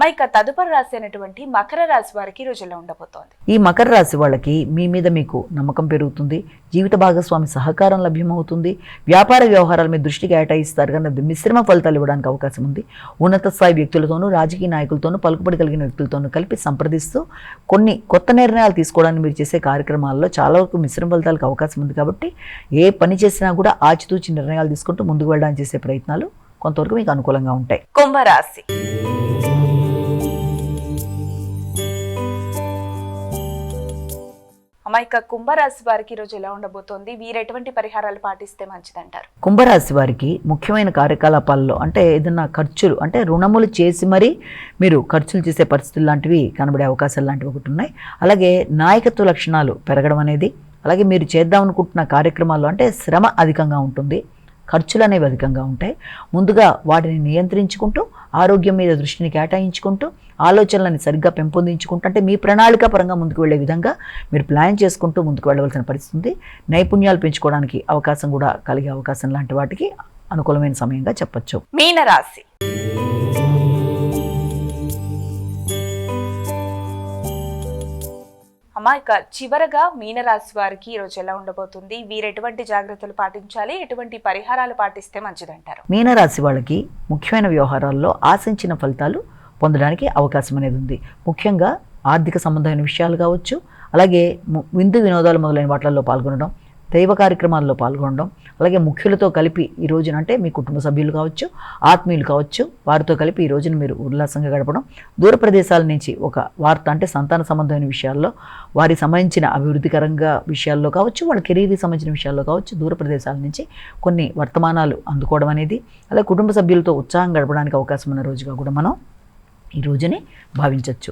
అమ్మ ఇక తదుపరి రాశి అయినటువంటి మకర రాశి వారికి రోజుల్లో ఉండబోతోంది. ఈ మకర రాశి వాళ్ళకి మీ మీద మీకు నమ్మకం పెరుగుతుంది జీవిత భాగస్వామి సహకారం లభ్యమవుతుంది వ్యాపార వ్యవహారాల మీద దృష్టి కేటాయిస్తారు కానీ అది మిశ్రమ ఫలితాలు ఇవ్వడానికి అవకాశం ఉంది. ఉన్నత స్థాయి వ్యక్తులతోనూ రాజకీయ నాయకులతోనూ పలుకుబడి కలిగిన వ్యక్తులతోనూ కలిపి సంప్రదిస్తూ కొన్ని కొత్త నిర్ణయాలు తీసుకోవడానికి మీరు చేసే కార్యక్రమాల్లో చాలా వరకు మిశ్రమ ఫలితాలకు అవకాశం ఉంది కాబట్టి ఏ పని చేసినా కూడా ఆచితూచి నిర్ణయాలు తీసుకుంటూ ముందుకు వెళ్ళడానికి చేసే ప్రయత్నాలు కొంతవరకు మీకు అనుకూలంగా ఉంటాయి. కుంభరాశి. అమాయక కుంభరాశి వారికి ఈరోజు రోజు ఎలా ఉండబోతోంది? వీరు ఎటువంటి పరిహారాలు పాటిస్తే మంచిదంటారు? కుంభరాశి వారికి ముఖ్యమైన కార్యకలాపాల్లో అంటే ఏదన్నా ఖర్చులు అంటే రుణములు చేసి మరీ మీరు ఖర్చులు చేసే పరిస్థితులు లాంటివి కనబడే అవకాశాలు లాంటివి ఒకటి ఉన్నాయి. అలాగే నాయకత్వ లక్షణాలు పెరగడం అనేది అలాగే మీరు చేద్దాం అనుకుంటున్న కార్యక్రమాల్లో అంటే శ్రమ అధికంగా ఉంటుంది. ఖర్చులు అనేవి అధికంగా ఉంటాయి. ముందుగా వాటిని నియంత్రించుకుంటూ ఆరోగ్యం మీద దృష్టిని కేటాయించుకుంటూ ఆలోచనలను సరిగ్గా పెంపొందించుకుంటూ అంటే మీ ప్రణాళిక పరంగా ముందుకు వెళ్ళే విధంగా మీరు ప్లాన్ చేసుకుంటూ ముందుకు వెళ్ళవలసిన పరిస్థితి ఉంది. నైపుణ్యాలు పెంచుకోవడానికి అవకాశం కూడా కలిగే అవకాశం లాంటి వాటికి అనుకూలమైన సమయంగా చెప్పచ్చు. మీనరాశి. అమ్మ ఇక చివరగా మీనరాశి వారికి ఈ రోజు ఎలా ఉండబోతుంది? వీరు ఎటువంటి జాగ్రత్తలు పాటించాలి? ఎటువంటి పరిహారాలు పాటిస్తే మంచిదంటారు? మీనరాశి వాళ్ళకి ముఖ్యమైన వ్యవహారాల్లో ఆశించిన ఫలితాలు పొందడానికి అవకాశం అనేది ఉంది. ముఖ్యంగా ఆర్థిక సంబంధమైన విషయాలు కావచ్చు అలాగే విందు వినోదాలు మొదలైన వాటిల్లో పాల్గొనడం దైవ కార్యక్రమాల్లో పాల్గొనడం అలాగే ముఖ్యులతో కలిపి ఈ రోజున అంటే మీ కుటుంబ సభ్యులు కావచ్చు ఆత్మీయులు కావచ్చు వారితో కలిపి ఈ రోజున మీరు ఉల్లాసంగా గడపడం. దూర ప్రదేశాల నుంచి ఒక వార్త అంటే సంతాన సంబంధమైన విషయాల్లో వారి సంబంధించిన అభివృద్ధికరంగా విషయాల్లో కావచ్చు వాళ్ళ కెరీర్కి సంబంధించిన విషయాల్లో కావచ్చు దూర ప్రదేశాల నుంచి కొన్ని వర్తమానాలు అందుకోవడం అనేది అలాగే కుటుంబ సభ్యులతో ఉత్సాహం గడపడానికి అవకాశం ఉన్న రోజుగా కూడా మనం ఈ రోజుని భావించవచ్చు